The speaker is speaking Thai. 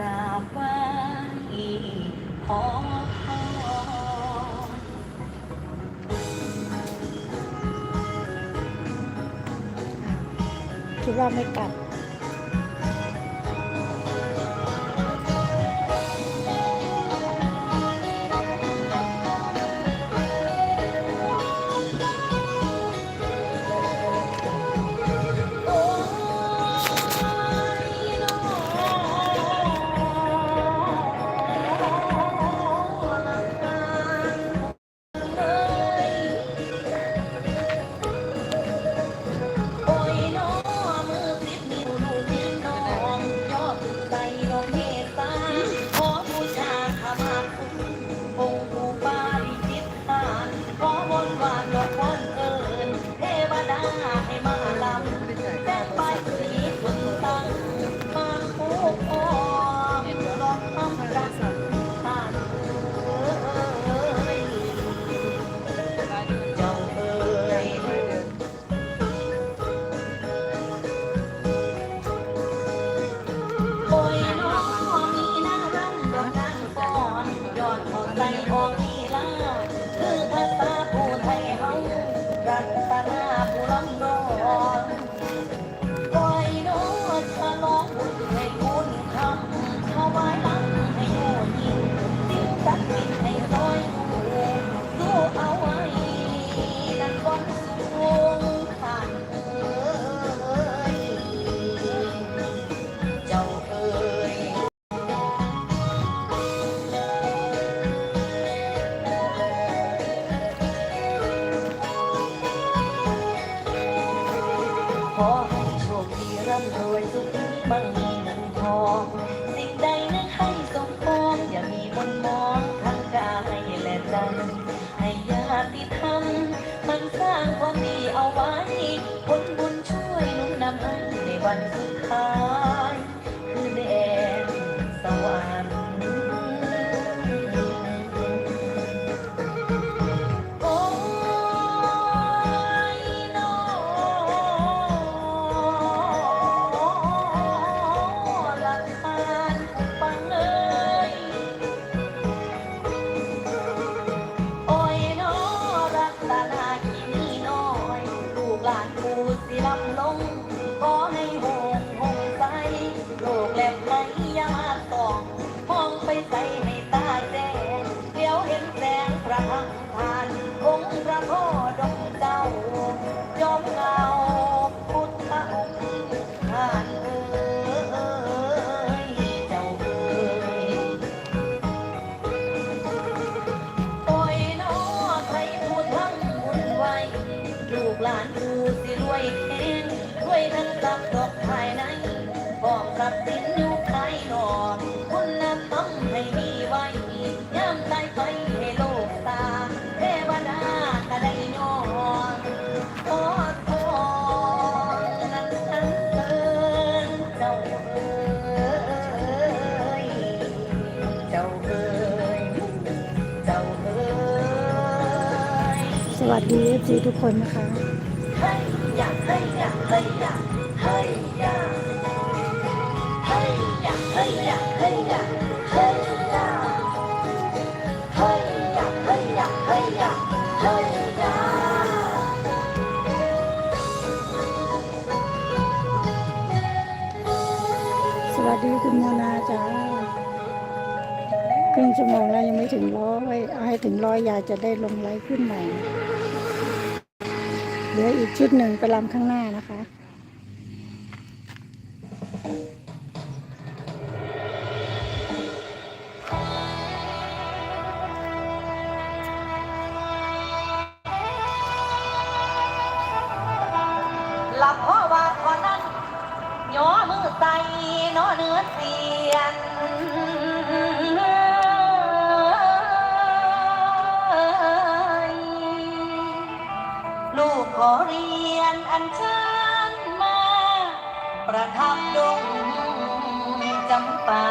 ราบไหว้ขอคิดว่าไม่กลับ ขอให้โชคดีร่ำรวยสุขีมั่งมีเงินทองสิ่งใดนึกให้สมปองอย่ามีมนมองทั้งกายและใจให้ญาติธรรมมันสร้างความดีเอาไว้ผลบุญช่วยหนุนนำให้ในวันสุดท้าย รัพย์ดอกภายในพร้อมรัพย์สินอยู่ภายนอกคุณธรรมให้มีไว้ย่ำตายไปให้โลกตาเทวดาก็ได้ยอนขอทองนั้นสันเสริญเจ้าเอ๋ยเจ้าเอ๋ยเจ้าเอ๋ยสวัสดีเอฟซีทุกคนนะคะเฮ้อยากเฮ้อยากเฮ้อยาก วัสดีคุณนานาจ้าครึ่งชั่วโมงแล้วยังไม่ถึงร้อยให้ถึงร้อยยายจะได้ลงไลฟ์ขึ้นใหม่เหลืออีกชุดหนึ่งไปลำข้างหน้านะคะ ลับพราะว่าตอนนั้นย่อมือใส่นอเนื้อเสียนลูกขอเรียนอันเชิญมา ประทับดงจำปา